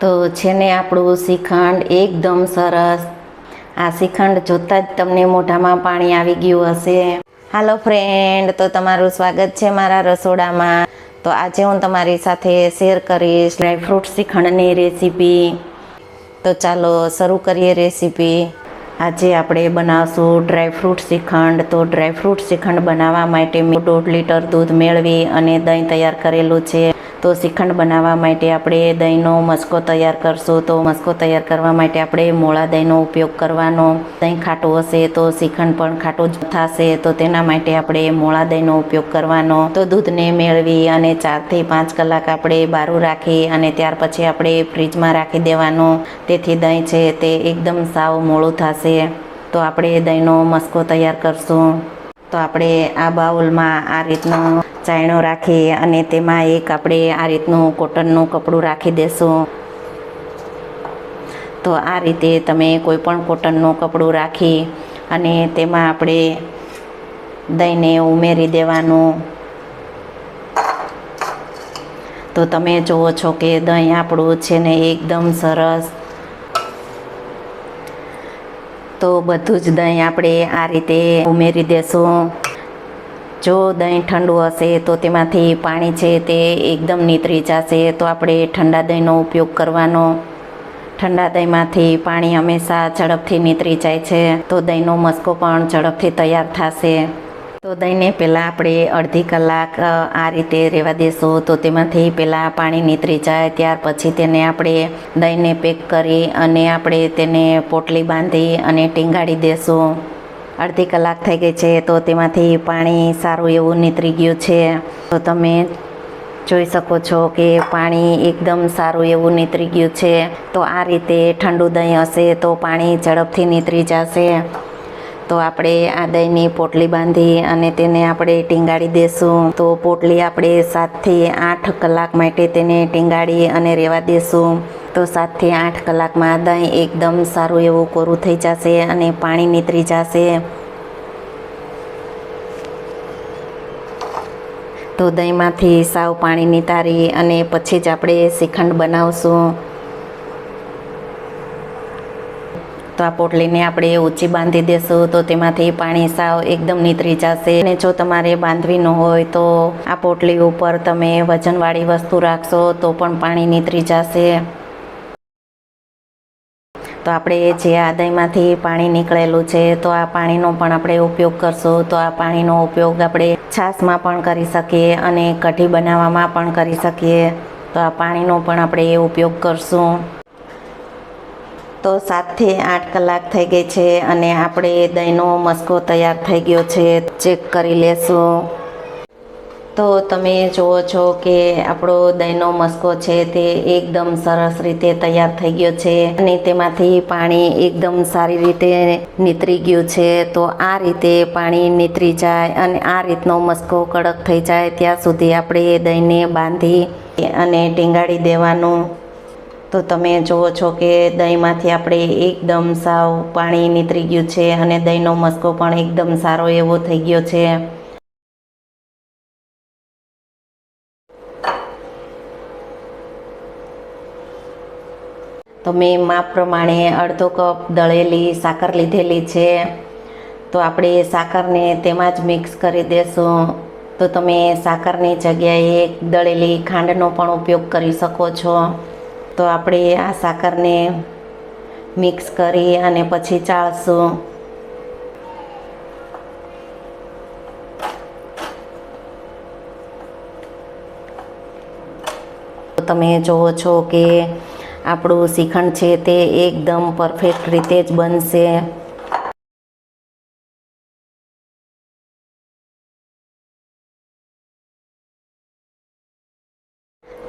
તો છે ને આપણું શ્રીખંડ એકદમ સરસ. આ શ્રીખંડ જોતાં જ તમને મોઢામાં પાણી આવી ગયું હશે. હાલો ફ્રેન્ડ તો તમારું સ્વાગત છે મારા રસોડામાં. તો આજે હું તમારી સાથે શેર કરીશ ડ્રાયફ્રૂટ શ્રીખંડની રેસીપી તો ચાલો શરૂ કરીએ રેસીપી આજે આપણે બનાવશું ડ્રાયફ્રૂટ શ્રીખંડ. તો ડ્રાયફ્રૂટ શ્રીખંડ બનાવવા માટે મેં દોઢ લીટર દૂધ મેળવી અને દહીં તૈયાર કરેલું છે. તો શ્રીખંડ બનાવવા માટે આપણે દહીંનો મસ્કો તૈયાર કરશું. તો મસ્કો તૈયાર કરવા માટે આપણે મોળા દહીંનો ઉપયોગ કરવાનો. દહીં ખાટું હશે તો શ્રીખંડ પણ ખાટું જ થશે. તો તેના માટે આપણે મોળા દહીંનો ઉપયોગ કરવાનો. તો દૂધને મેળવી અને ચારથી પાંચ કલાક આપણે બારું રાખી અને ત્યાર પછી આપણે ફ્રીજમાં રાખી દેવાનો. તેથી દહીં છે તે એકદમ સાવ મોળું થશે. તો આપણે દહીંનો મસ્કો તૈયાર કરશું. તો આપણે આ બાઉલમાં આ રીતનો ચાયણો રાખી અને તેમાં એક આપણે આ રીતનું કોટનનું કપડું રાખી દેશું. તો આ રીતે તમે કોઈ પણ કોટનનું કપડું રાખી અને તેમાં આપણે દહીંને ઉમેરી દેવાનું. તો તમે જુઓ છો કે દહીં આપણું છે ને એકદમ સરસ. તો બધું જ દહીં આપણે આ રીતે ઉમેરી દેશું. જો દહીં ઠંડુ હશે તો તેમાંથી પાણી છે તે એકદમ નીતરી જશે. તો આપણે ઠંડા દહીંનો ઉપયોગ કરવાનો. ઠંડા દહીંમાંથી પાણી હંમેશા ઝડપથી નીતરી જાય છે. તો દહીંનો મસ્કો પણ ઝડપથી તૈયાર થશે. તો દહીંને પહેલાં આપણે અડધી કલાક આ રીતે રહેવા દેશું. તો તેમાંથી પહેલાં પાણી નીતરી જાય. ત્યાર પછી તેને આપણે દહીંને પેક કરી અને આપણે તેને પોટલી બાંધી અને ટીંગાડી દેશું. અડધી કલાક થઈ ગઈ છે, તો તેમાંથી પાણી સારું એવું નીતરી ગયું છે. તો તમે જોઈ શકો છો કે પાણી એકદમ સારું એવું નીતરી ગયું છે. તો આ રીતે ઠંડુ દહીં હશે તો પાણી ઝડપથી નીતરી જશે. તો આપણે આ દહીંની પોટલી બાંધી અને તેને આપણે ટીંગાડી દેશું. તો પોટલી આપણે સાતથી આઠ કલાક માટે તેને ટીંગાડી અને રહેવા દેશું. તો સાતથી આઠ કલાકમાં દહીં એકદમ સારું એવું કોરું થઈ જશે અને પાણી નીતરી જશે. તો દહીંમાંથી સાવ પાણી નિતારી અને પછી જ આપણે શ્રીખંડ બનાવશું. તો આ પોટલીને આપણે ઊંચી બાંધી દેશું તો તેમાંથી પાણી સાવ એકદમ નીતરી જશે. અને જો તમારે બાંધવી ન હોય તો આ પોટલી ઉપર તમે વજનવાળી વસ્તુ રાખશો તો પણ પાણી નીતરી જશે. તો આપણે જે આ દહીંમાંથી પાણી નીકળેલું છે, તો આ પાણીનો પણ આપણે ઉપયોગ કરશું. તો આ પાણીનો ઉપયોગ આપણે છાશમાં પણ કરી શકીએ અને કઢી બનાવવામાં પણ કરી શકીએ. તો આ પાણીનો પણ આપણે ઉપયોગ કરશું. તો સાતથી આઠ કલાક થઈ ગઈ છે અને આપણે દહીંનો મસ્કો તૈયાર થઈ ગયો છે. ચેક કરી લેશું. તો તમે જુઓ છો કે આપણો દહીંનો મસ્કો છે તે એકદમ સરસ રીતે તૈયાર થઈ ગયો છે અને તેમાંથી પાણી એકદમ સારી રીતે નીતરી ગયું છે. તો આ રીતે પાણી નીતરી જાય અને આ રીતનો મસ્કો કડક થઈ જાય ત્યાં સુધી આપણે દહીંને બાંધી અને ટીંગાડી દેવાનું. તો તમે જુઓ છો કે દહીંમાંથી આપણે એકદમ સાવ પાણી નીતરી ગયું છે અને દહીંનો મસ્કો પણ એકદમ સારો એવો થઈ ગયો છે. તો મેં માપ પ્રમાણે અડધો કપ દળેલી સાકર લીધેલી છે. તો આપણે સાકરને તેમાં જ મિક્સ કરી દેશું. તો તમે સાકરની જગ્યાએ દળેલી ખાંડનો પણ ઉપયોગ કરી શકો છો. તો આપણે આ સાકરને મિક્સ કરી અને પછી ચાળશું. તમે જુઓ છો કે આપણું શ્રીખંડ છે તે એકદમ પરફેક્ટ રીતે જ બનશે.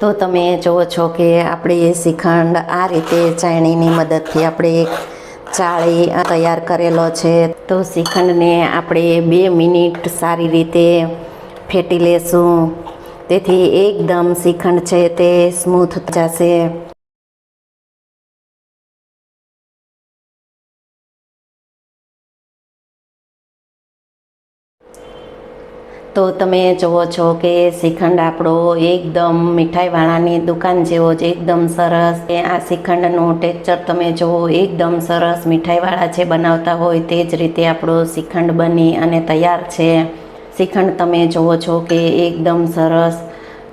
તો તમે જુઓ છો કે આપણે શ્રીખંડ આ રીતે ચાયણીની મદદથી આપણે ચાળી તૈયાર કરેલો છે. તો શ્રીખંડને આપણે બે મિનિટ સારી રીતે ફેટી લેશું. તેથી એકદમ શ્રીખંડ છે તે સ્મૂથ જશે. તો તમે જુઓ છો કે શ્રીખંડ આપણો એકદમ મીઠાઈવાળાની દુકાન જેવો જ એકદમ સરસ એ આ શ્રીખંડનું ટેક્ચર તમે જુઓ, એકદમ સરસ મીઠાઈવાળા જે બનાવતા હોય તે જ રીતે આપણો શ્રીખંડ બની અને તૈયાર છે. શ્રીખંડ તમે જુઓ છો કે એકદમ સરસ.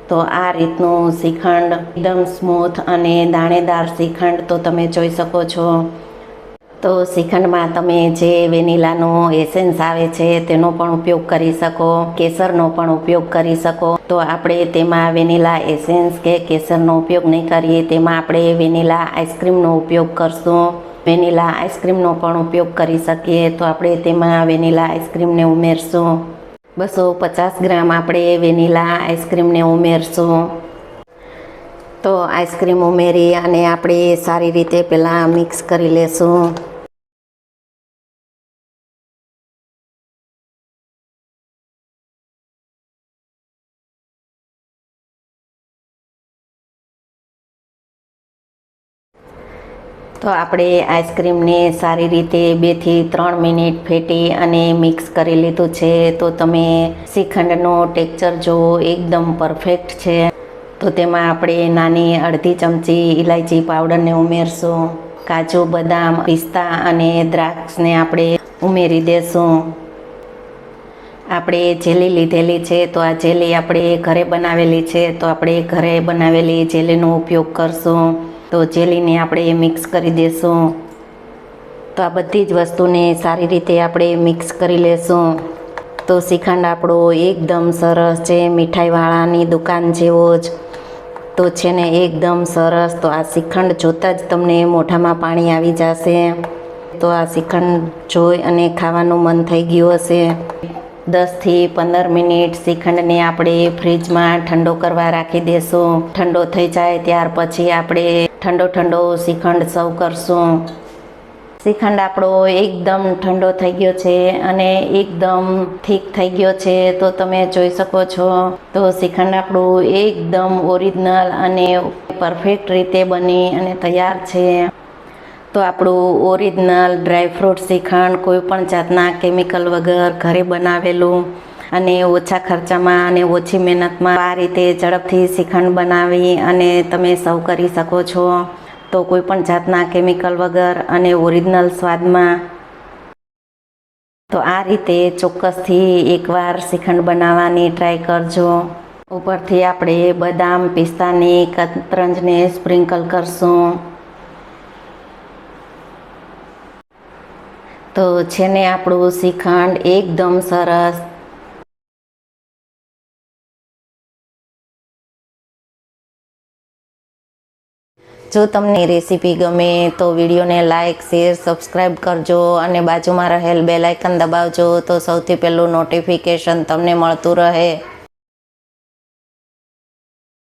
તો આ રીતનું શ્રીખંડ એકદમ સ્મૂથ અને દાણેદાર શ્રીખંડ તો તમે જોઈ શકો છો. તો શ્રીખંડમાં તમે જે વેનીલાનો એસેન્સ આવે છે, તેનો પણ ઉપયોગ કરી શકો, કેસરનો પણ ઉપયોગ કરી શકો. તો આપણે તેમાં વેનીલા એસેન્સ કે કેસરનો ઉપયોગ નહીં કરીએ, તેમાં આપણે વેનીલા આઈસ્ક્રીમનો ઉપયોગ કરશું. વેનીલા આઈસ્ક્રીમનો પણ ઉપયોગ કરી શકીએ, તો આપણે તેમાં વેનીલા આઈસ્ક્રીમને ઉમેરશું. બસો પચાસ ગ્રામ આપણે વેનીલા આઈસ્ક્રીમને ઉમેરશું. તો આઈસ્ક્રીમ ઉમેરી અને આપણે સારી રીતે પહેલાં મિક્સ કરી લેશું. તો આપણે આઈસ્ક્રીમને સારી રીતે બેથી ત્રણ મિનિટ ફેટી અને મિક્સ કરી લીધું છે. તો તમે શ્રીખંડનો ટેક્ચર જુઓ, એકદમ પરફેક્ટ છે. તો તેમાં આપણે નાની અડધી ચમચી ઇલાયચી પાવડરને ઉમેરશું, કાજુ, બદામ, પિસ્તા અને દ્રાક્ષને આપણે ઉમેરી દેશું. આપણે જેલી લીધેલી છે તો આ જેલી આપણે ઘરે બનાવેલી છે તો આપણે ઘરે બનાવેલી જેલીનો ઉપયોગ કરશું. તો જેલીને આપણે મિક્સ કરી દેશું. તો આ બધી જ વસ્તુને સારી રીતે આપણે મિક્સ કરી લેશું. તો શ્રીખંડ આપણો એકદમ સરસ છે, મીઠાઈવાળાની દુકાન જેવો જ. તો છે ને એકદમ સરસ. તો આ શ્રીખંડ જોતાં જ તમને મોઢામાં પાણી આવી જશે. તો આ શ્રીખંડ જોઈ અને ખાવાનું મન થઈ ગયું હશે. દસથી પંદર મિનિટ શ્રીખંડને આપણે ફ્રીજમાં ઠંડો કરવા રાખી દેશું. ઠંડો થઈ જાય ત્યાર પછી આપણે ઠંડો ઠંડો શ્રીખંડ સર્વ કરશું. શ્રીખંડ આપણો એકદમ ઠંડો થઈ ગયો છે અને એકદમ ઠીક થઈ ગયો છે, તો તમે જોઈ શકો છો. તો શ્રીખંડ આપણું એકદમ ઓરિજિનલ અને પરફેક્ટ રીતે બની અને તૈયાર છે. તો આપણું ઓરિજિનલ ડ્રાયફ્રૂટ શ્રીખંડ કોઈપણ જાતના કેમિકલ વગર ઘરે બનાવેલું અને ઓછા ખર્ચામાં અને ઓછી મહેનતમાં આ રીતે ઝડપથી શ્રીખંડ બનાવી અને તમે સર્વ કરી શકો છો. તો કોઈ પણ જાતના કેમિકલ વગર અને ઓરિજિનલ સ્વાદમાં. તો આ રીતે ચોક્કસથી એકવાર શ્રીખંડ બનાવવાની ટ્રાય કરજો. ઉપરથી આપણે બદામ, પિસ્તાની કતરંજને સ્પ્રિંકલ કરશું. તો છે ને આપણું શ્રીખંડ એકદમ સરસ જો તમને રેસીપી ગમે તો વિડીયોને લાઇક શેર, સબસ્ક્રાઈબ કરજો અને બાજુમાં રહેલ બેલાઇકન દબાવજો તો સૌથી પહેલું નોટિફિકેશન તમને મળતું રહે.